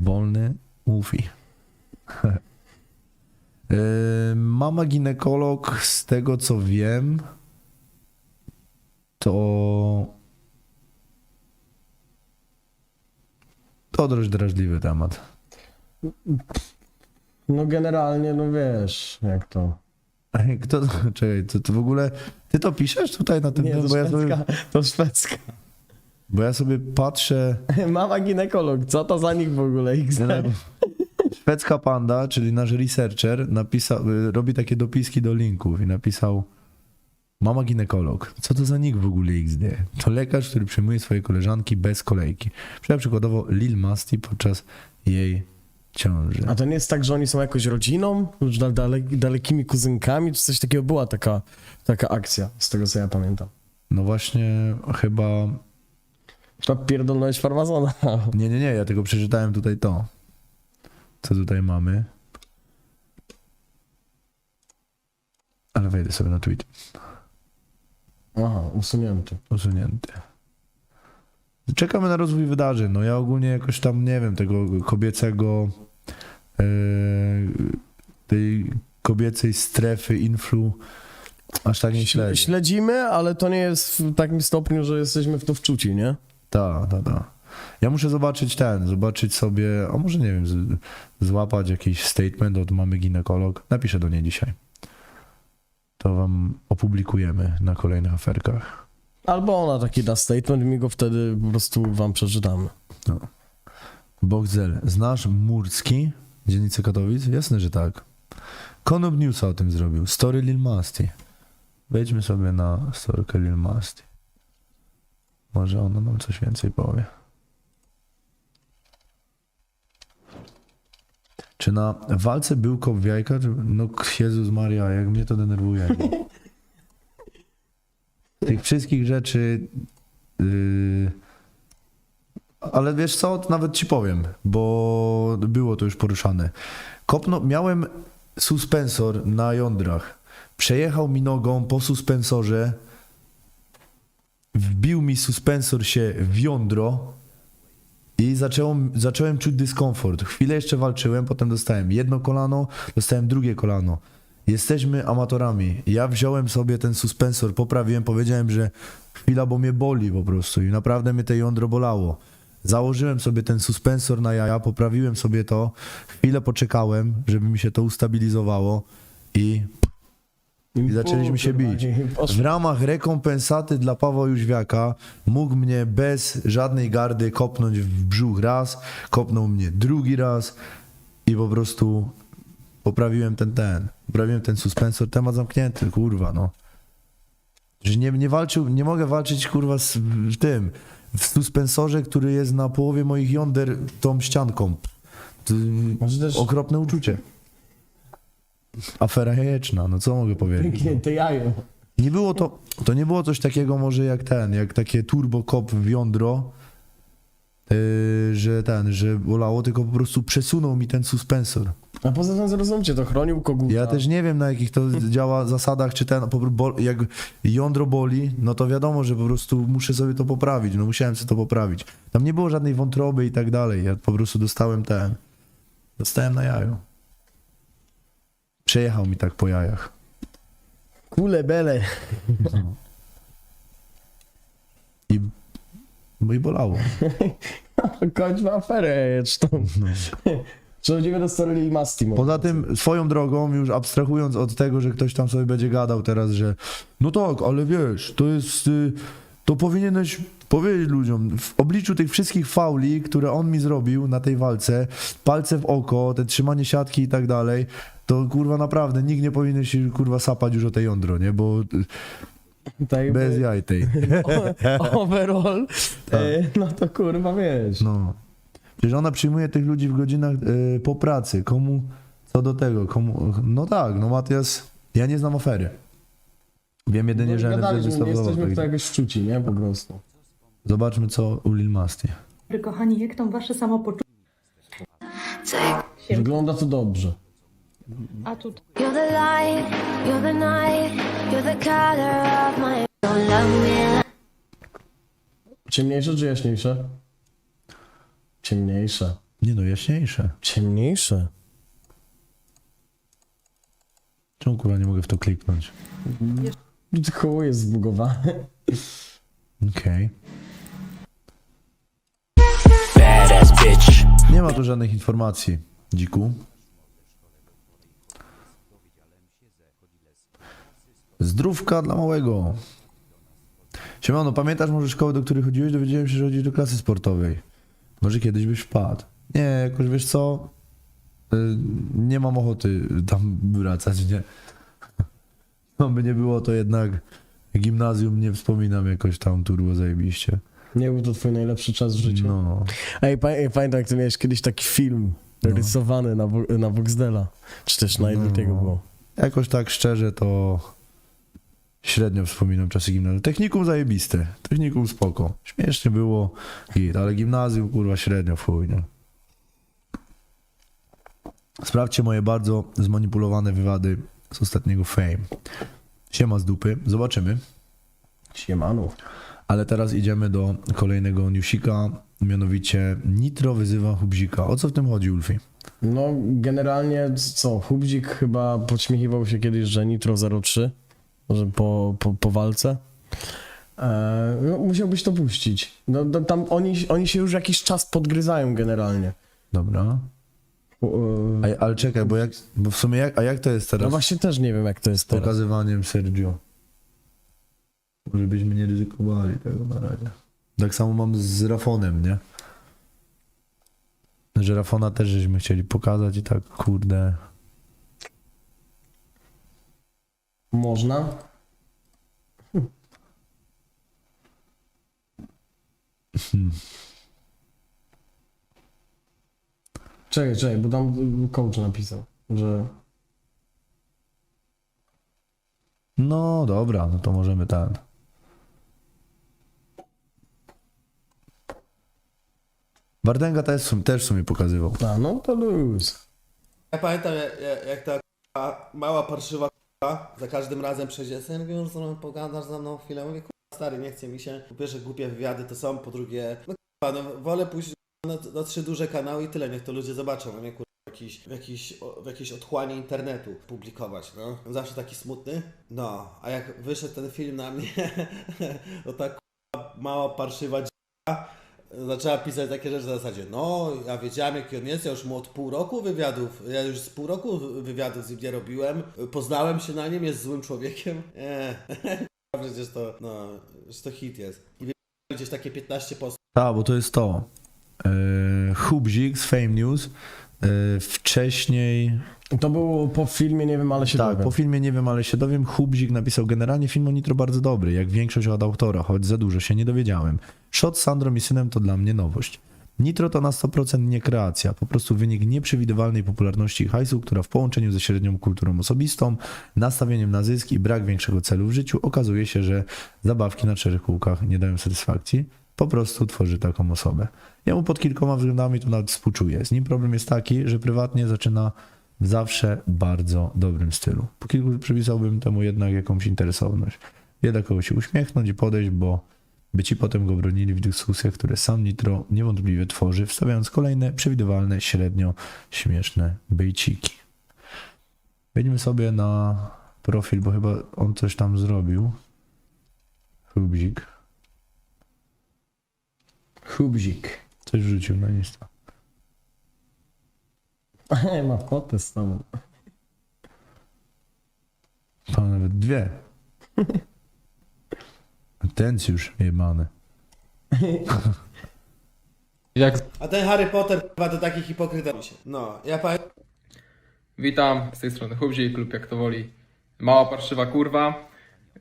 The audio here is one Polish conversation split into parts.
Wolny Ufi. Yy, Mama ginekolog, z tego co wiem, to. To dość drażliwy temat. No generalnie, no wiesz, jak to. Ej, Kto, czekaj, to, to w ogóle. Ty to piszesz tutaj na tym, Nie, to bo, ja szwedzka, to szwedzka. Bo ja sobie patrzę. Mama ginekolog, co to za nich w ogóle? XD? Szwedzka Panda, czyli nasz researcher, napisał, robi takie dopiski do linków i napisał Mama ginekolog. Co to za nick w ogóle XD? To lekarz, który przyjmuje swoje koleżanki bez kolejki. Przykład przykładowo Lil Masti podczas jej ciąży. A to nie jest tak, że oni są jakoś rodziną? Już dale, dale, dalekimi kuzynkami? Czy coś takiego była taka, taka akcja, z tego co ja pamiętam. No właśnie chyba... To pierdolność farmazona. Nie, nie, nie, ja tylko przeczytałem tutaj to. Co tutaj mamy. Ale wejdę sobie na tweet. Aha, usunięty. usunięty. Czekamy na rozwój wydarzeń. No ja ogólnie jakoś tam nie wiem, tego kobiecego e, tej kobiecej strefy influ aż tak nie śledzę. Śledzimy, ale to nie jest w takim stopniu, że jesteśmy w to wczuci, nie? Tak, tak, tak. Ja muszę zobaczyć ten, zobaczyć sobie, a może nie wiem, z, złapać jakiś statement od mamy ginekolog. Napiszę do niej dzisiaj. To wam opublikujemy na kolejnych aferkach. Albo ona taki da statement i my go wtedy po prostu wam przeczytamy. Bogzel, znasz Murski, dzielnicę Katowic? Jasne, że tak. Konop Newsa o tym zrobił. Story Lil Masti. Wejdźmy sobie na storykę Lil Masti. Może ona nam coś więcej powie. Czy na walce był kop w jajka? Czy... No Jezus Maria, jak mnie to denerwuje. Tych wszystkich rzeczy... Yy... Ale wiesz co, nawet ci powiem, bo było to już poruszane. Kopno, miałem suspensor na jądrach. Przejechał mi nogą po suspensorze. Wbił mi suspensor się w jądro i zacząłem, zacząłem czuć dyskomfort. Chwilę jeszcze walczyłem, potem dostałem jedno kolano, dostałem drugie kolano. Jesteśmy amatorami. Ja wziąłem sobie ten suspensor, poprawiłem, powiedziałem, że chwila, bo mnie boli po prostu i naprawdę mnie to jądro bolało. Założyłem sobie ten suspensor na jaja, poprawiłem sobie to, chwilę poczekałem, żeby mi się to ustabilizowało i I zaczęliśmy się bić. w ramach rekompensaty dla Pawła Jóźwiaka mógł mnie bez żadnej gardy kopnąć w brzuch raz, kopnął mnie drugi raz i po prostu poprawiłem ten, ten, poprawiłem ten suspensor, temat zamknięty, kurwa, no. Że nie, nie walczył, nie mogę walczyć, kurwa, z tym, w suspensorze, który jest na połowie moich jąder tą ścianką. To, okropne uczucie. Afera jajeczna, no co mogę powiedzieć? pęknięte jajo. Nie było to, to nie było coś takiego może jak ten, jak takie turbo kop w jądro, yy, że ten, że bolało, tylko po prostu przesunął mi ten suspensor. A poza tym zrozumcie, to chronił koguta. Ja też nie wiem na jakich to działa zasadach, czy ten, po, bo, jak jądro boli, no to wiadomo, że po prostu muszę sobie to poprawić, no musiałem sobie to poprawić. Tam nie było żadnej wątroby i tak dalej, ja po prostu dostałem ten, dostałem na jaju. Przejechał mi tak po jajach. Kule bele. I, bo i bolało. Kończmy aferę jajeczną. No. Przechodzimy do story Lil Masti. może. Poza tym, swoją drogą, już abstrahując od tego, że ktoś tam sobie będzie gadał teraz, że no tak, ale wiesz, to jest, y, to powinieneś powiedzieć ludziom, w obliczu tych wszystkich fauli, które on mi zrobił na tej walce, palce w oko, te trzymanie siatki i tak dalej, to kurwa naprawdę nikt nie powinien się kurwa sapać już o tej jądro, nie, bo Tutaj bez jaj tej, o- overall, e, no to kurwa wiesz. no. Przecież ona przyjmuje tych ludzi w godzinach y, po pracy, komu, co do tego, komu, no tak, no Matias, ja nie znam afery. Wiem jedynie, że No, NFZ gadaliśmy, nie wystosował jesteśmy w to projekt. jakoś szczuci, nie? Po prostu. Zobaczmy, co u Lil Masti. Dobry, kochani, jak tam wasze samopoczucie? Wygląda to dobrze. A tutaj You're the light, you're the night, you're the color of my. Don't love me like Ciemniejsze czy jaśniejsze? Ciemniejsze. Nie no, jaśniejsze. Ciemniejsze. Czemu kurwa nie mogę w to kliknąć? Koło jest zbugowane. Okej. Nie ma tu żadnych informacji, dziku. Zdrówka dla małego. Siemano, pamiętasz może szkołę, do której chodziłeś? Dowiedziałem się, że chodzisz do klasy sportowej. Może kiedyś byś wpadł. Nie, jakoś wiesz co? Y, Nie mam ochoty tam wracać, nie. No by nie było, to jednak gimnazjum nie wspominam jakoś tam turbo zajebiście. Nie był to twój najlepszy czas w życiu. No. Ej, pa- ej, pamiętam jak ty miałeś kiedyś taki film No. rysowany na, na Voxdela. Czy też na No. tego było. Jakoś tak szczerze to średnio wspominam czasy gimnazjum. Technikum zajebiste, technikum spoko. Śmiesznie było, git, ale gimnazjum kurwa średnio w chuj, nie? Sprawdźcie moje bardzo zmanipulowane wywady z ostatniego Fame. Siema z dupy, zobaczymy. Siemanu. Ale teraz idziemy do kolejnego newsika, mianowicie Nitro wyzywa Hubzika. O co w tym chodzi, Ulfi? No, generalnie co, Hubzik chyba podśmiechiwał się kiedyś, że Nitro 03, że po, po, po walce. Eee, no, musiałbyś to puścić. No, no, tam oni, oni się już jakiś czas podgryzają generalnie. Dobra. Eee, A, ale czekaj, bo, jak, bo w sumie jak, a jak to jest no teraz? właśnie też nie wiem jak to jest teraz. pokazywaniem Sergio. Może byśmy nie ryzykowali tego na razie. Tak samo mam z Rafonem, nie? Że Rafona też żeśmy chcieli pokazać i tak, kurde. Można. Czekaj, czekaj, bo tam coach napisał, że No dobra, no to możemy ten. Wardęga też, w też w sumie pokazywał. a no to luz. Ja pamiętam jak, jak- jak ta k***a, mała parszywa k***a, za każdym razem przejdzie sobie, mówię, już ze mną pogadasz za mną chwilę, mówię, k***a, stary, nie chce mi się, po pierwsze głupie wywiady to są, po drugie, no k***a, no wolę pójść na, na trzy duże kanały i tyle, niech to ludzie zobaczą, a nie k***a, w jakiejś, w jakiejś, o- w jakiejś otchłanie internetu publikować, no. Zawsze taki smutny. No, a jak wyszedł ten film na mnie, to ta k***a, mała parszywa dzika zaczęła pisać takie rzeczy w zasadzie, no ja wiedziałem jaki on jest, ja już mu od pół roku wywiadów, ja już z pół roku wy- wywiadów z nim nie robiłem, poznałem się na nim, jest złym człowiekiem, nie, przecież to, no, że to hit jest. I gdzieś takie 15 postów A, bo to jest to. Yy, Hubzik z Fame News. Yy, wcześniej To było po filmie, nie wiem, ale się Tak, dowiem. po filmie nie wiem, ale się dowiem. Hubzik napisał generalnie film o Nitro bardzo dobry, jak większość od autora, choć za dużo się nie dowiedziałem. Shot z Sandrą i synem to dla mnie nowość. Nitro to na 100% nie kreacja, po prostu wynik nieprzewidywalnej popularności i hajsu, która w połączeniu ze średnią kulturą osobistą, nastawieniem na zysk i brak większego celu w życiu okazuje się, że zabawki na czterech kółkach nie dają satysfakcji. Po prostu tworzy taką osobę. Ja mu pod kilkoma względami to nawet współczuję. Z nim problem jest taki, że prywatnie zaczyna zawsze bardzo dobrym stylu. Po kilku przypisałbym temu jednak jakąś interesowność. Wie do kogo się uśmiechnąć i podejść, bo by ci potem go bronili w dyskusjach, które sam Nitro niewątpliwie tworzy, wstawiając kolejne przewidywalne, średnio śmieszne bejciki. Wejdźmy sobie na profil, bo chyba on coś tam zrobił. Hubzik. Hubzik. Coś wrzucił na Insta. ma fotę z tobą. To nawet dwie. Atencjusz jebany. Jak A ten Harry Potter chyba to taki hipokryta mi się. No, ja pamiętam witam, z tej strony Hubzi, klub jak to woli. Mała parszywa kurwa.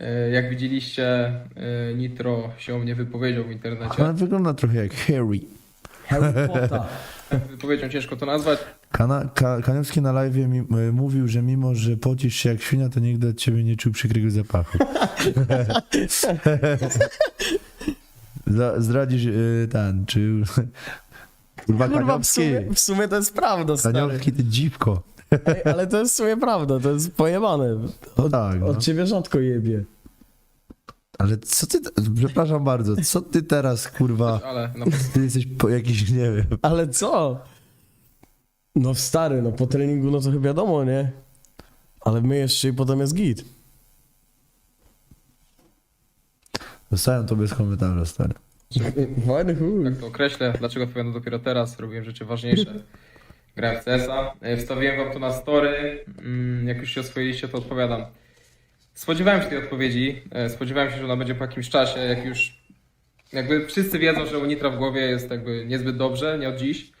E, Jak widzieliście, e, Nitro się o mnie wypowiedział w internecie. Ale wygląda trochę jak Harry. Harry Potter. Wypowiedzią ciężko to nazwać. Kana, ka, Kaniowski na live mi, mówił, że mimo, że pocisz się jak świnia, to nigdy od ciebie nie czuł przykrego zapachu. Za, zdradzisz y, ten, czy... Kurwa, Kurwa, w sumie, w sumie to jest prawda, stary. Kaniowski, ty dziwko. Ej, ale to jest w sumie prawda, to jest pojebane. No tak, no. Od ciebie rzadko jebie. Ale co ty... Przepraszam bardzo, co ty teraz, kurwa... Ale no, Ty jesteś po jakiś, nie wiem... Ale co? No stary, no po treningu no to chyba wiadomo, nie? Ale my jeszcze i potem jest git. Zostawiam to bez komentarza, stary. Fajny chuj. Tak to określę, dlaczego odpowiadam dopiero teraz, robiłem rzeczy ważniejsze. Grałem w CS-a. E, Wstawiłem wam to na story. Mm, Jak już się oswoiliście, to odpowiadam. Spodziewałem się tej odpowiedzi. e, Spodziewałem się, że ona będzie po jakimś czasie, jak już jakby wszyscy wiedzą, że u Nitra w głowie jest jakby niezbyt dobrze, nie od dziś.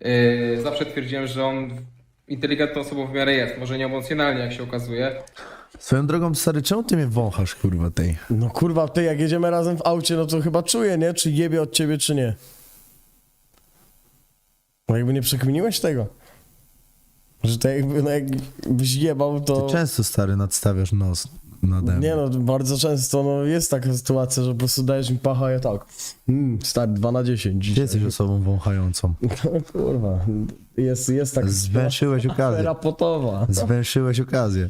E, Zawsze twierdziłem, że on inteligentną osobą w miarę jest, może nie emocjonalnie, jak się okazuje. Swoją drogą, stary, czemu ty mnie wąchasz, kurwa, tej? No kurwa, ty jak jedziemy razem w aucie, no to chyba czuję, nie? Czy jebie od ciebie, czy nie. No jakby nie przekminiłeś tego. Że to jakby, no jakbyś jebał, to... Ty często, stary, nadstawiasz nos nade mną. Nie no, bardzo często no, jest taka sytuacja, że po prostu dajesz mi pacha, ja tak. Mm, stary, 2 na 10 Ty dzisiaj. jesteś osobą wąchającą. No kurwa, jest, jest tak Zwęszyłeś okazję. rapotowa. Zwęszyłeś okazję.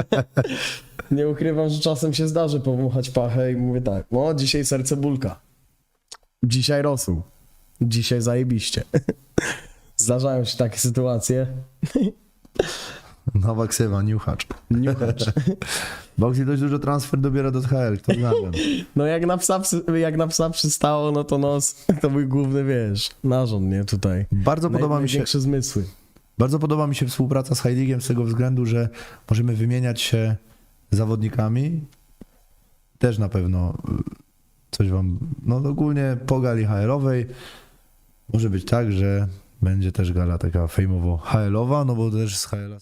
Nie ukrywam, że czasem się zdarzy powąchać pachę i mówię tak, no dzisiaj serce bulka. Dzisiaj rosół. Dzisiaj zajebiście. Zdarzają się takie sytuacje. Nowa ksywa, niuchacz. Niuchacz. Boxy dość dużo transfer dobiera do HL, kto znanym. No jak na, psa, jak na psa przystało, no to nos to mój główny, wiesz, narząd, nie, tutaj. Bardzo Naj- podoba mi się Największe zmysły. Bardzo podoba mi się współpraca z Heiligiem z tego względu, że możemy wymieniać się zawodnikami. Też na pewno y, coś wam, no ogólnie po gali HL-owej może być tak, że będzie też gala taka fejmowo HL-owa, no bo też z HL